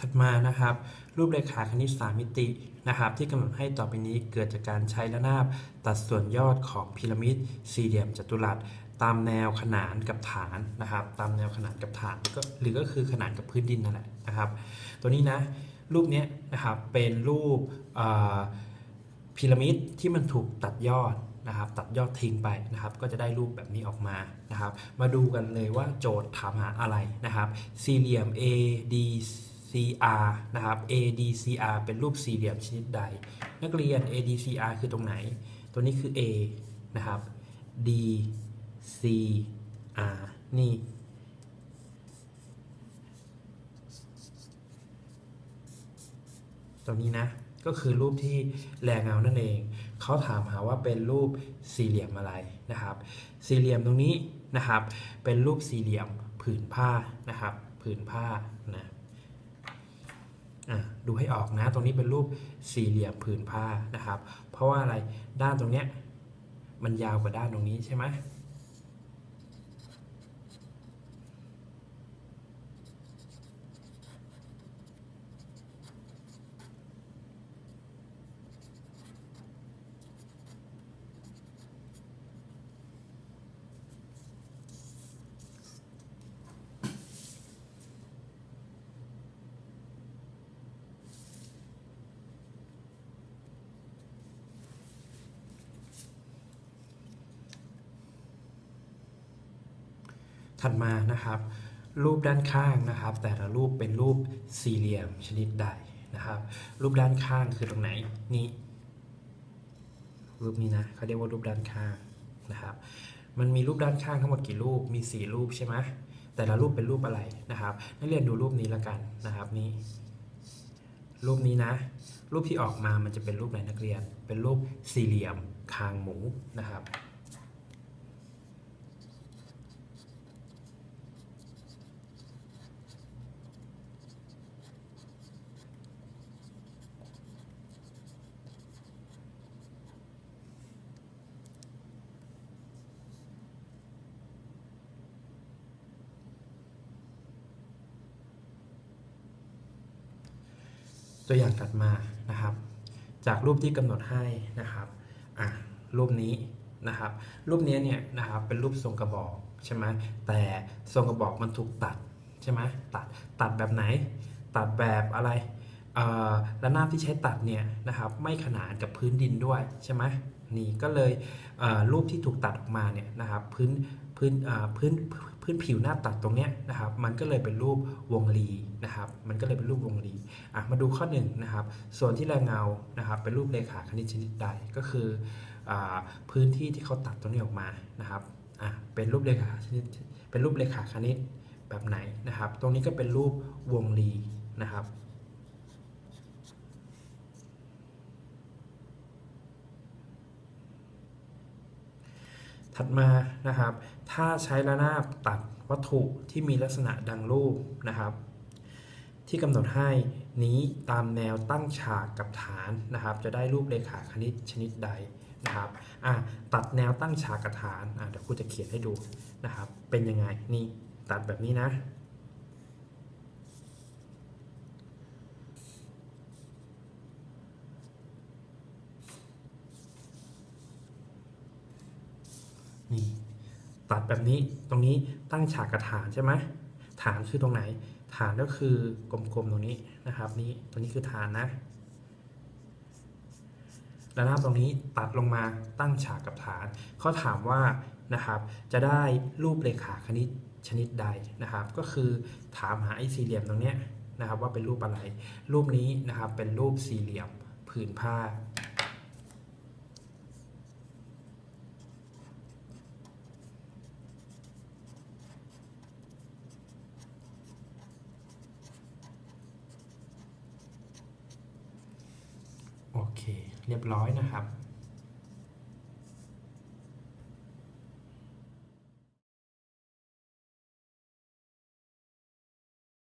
ถัดมานะครับ รูปเรขาคณิต3มิตินะครับ ที่กำหนดให้ต่อไปนี้เกิดจากการใช้ระนาบตัดส่วนยอดของพีระมิดสี่เหลี่ยมจัตุรัสตามแนวขนานกับฐานนะครับ ตามแนวขนานกับฐานก็หรือก็คือขนานกับพื้นดินนั่นแหละนะครับ ตัวนี้นะรูปเนี้ยนะครับเป็นรูปพีระมิดที่มันถูกตัดยอดนะครับ ตัดยอดทิ้งไปนะครับ ก็จะได้รูปแบบนี้ออกมานะครับ มาดูกันเลยว่าโจทย์ถามหาอะไรนะครับ สี่เหลี่ยม a d ADCR นะครับ ADCR เป็นรูปสี่เหลี่ยมชนิดใด นักเรียน ADCR คือตรงไหน ตัวนี้คือ A นะครับ DCR นี่ตรงนี้นะ ก็คือรูปที่แรงเงานั่นเอง เขาถามหาว่าเป็นรูปสี่เหลี่ยมอะไรนะครับ สี่เหลี่ยมตรงนี้นะครับ เป็นรูปสี่เหลี่ยมผืนผ้านะครับ ผืนผ้านะอะ ดูให้ออกนะ ตรงนี้เป็นรูปสี่เหลี่ยมผืนผ้านะครับ เพราะว่าอะไรด้านตรงเนี้ยมันยาวกว่าด้านตรงนี้ใช่ไหม ถัดมานะครับ รูปด้านข้างนะครับ แต่ละรูปเป็นรูปสี่เหลี่ยมชนิดใดนะครับ รูปด้านข้างคือตรงไหนนี่รูปนี้นะเขาเรียกว่ารูปด้านข้างนะครับ มันมีรูปด้านข้างทั้งหมดกี่รูปมี 4 รูปใช่ไหมแต่ละรูปเป็นรูปอะไรนะครับ นักเรียนดูรูปนี้แล้วกันนะครับนี่รูปนี้นะ รูปที่ออกมามันจะเป็นรูปไหนนักเรียน เป็นรูปสี่เหลี่ยมคางหมูนะครับ ตัวอย่างถัดมานะครับ จากรูปที่กำหนดให้นะครับอะรูปนี้นะครับ รูปนี้เนี่ยนะครับเป็นรูปทรงกระบอกใช่ไหมแต่ทรงกระบอกมันถูกตัดใช่ไหมตัดตัดแบบไหน ตัดแบบอะไรเอ่อระนาที่ใช้ตัดเนี่ยนะครับไม่ขนานกับพื้นดินด้วยใช่ไหมนี่ก็เลยรูปที่ถูกตัดออกมาเนี่ยนะครับพื้นพื้นพื้น พื้นผิวหน้าตัดตรงเนี้ยนะครับมันก็เลยเป็นรูปวงรีนะครับมันก็เลยเป็นรูปวงรีอะมาดูข้อ1นงนะครับส่วนที่แรงเงานะครับเป็นรูปเรขาคณิตชนิดใดก็คืออาพื้นที่ที่เขาตัดตรงนี้ออกมานะครับอะเป็นรูปเรขาชนิดเป็นรูปเรขาคณิตแบบไหนนะครับ ตรงนี้ก็เป็นรูปวงรีนะครับ ถัดมานะครับ ถ้าใช้ระนาบตัดวัตถุที่มีลักษณะดังรูปนะครับ ที่กำหนดให้นี้ตามแนวตั้งฉากกับฐานนะครับ จะได้รูปเรขาคณิตชนิดใดนะครับอะตัดแนวตั้งฉากกับฐานอะเดี๋ยวครูจะเขียนให้ดูนะครับ เป็นยังไงนี่ตัดแบบนี้นะ นี่ ตัดแบบนี้ตรงนี้ตั้งฉากกับฐานใช่ไหมฐานคือตรงไหน ฐานก็คือกลมๆตรงนี้นะครับ นี่ตรงนี้คือฐานนะระนาบตรงนี้ตัดลงมาตั้งฉากกับฐานเขาถามว่านะครับจะได้รูปเรขาคณิตชนิดใดนะครับ ก็คือถามหาไอ้สี่เหลี่ยมตรงเนี้ยนะครับว่าเป็นรูปอะไร รูปนี้นะครับเป็นรูปสี่เหลี่ยมผืนผ้า เค เรียบร้อยนะครับ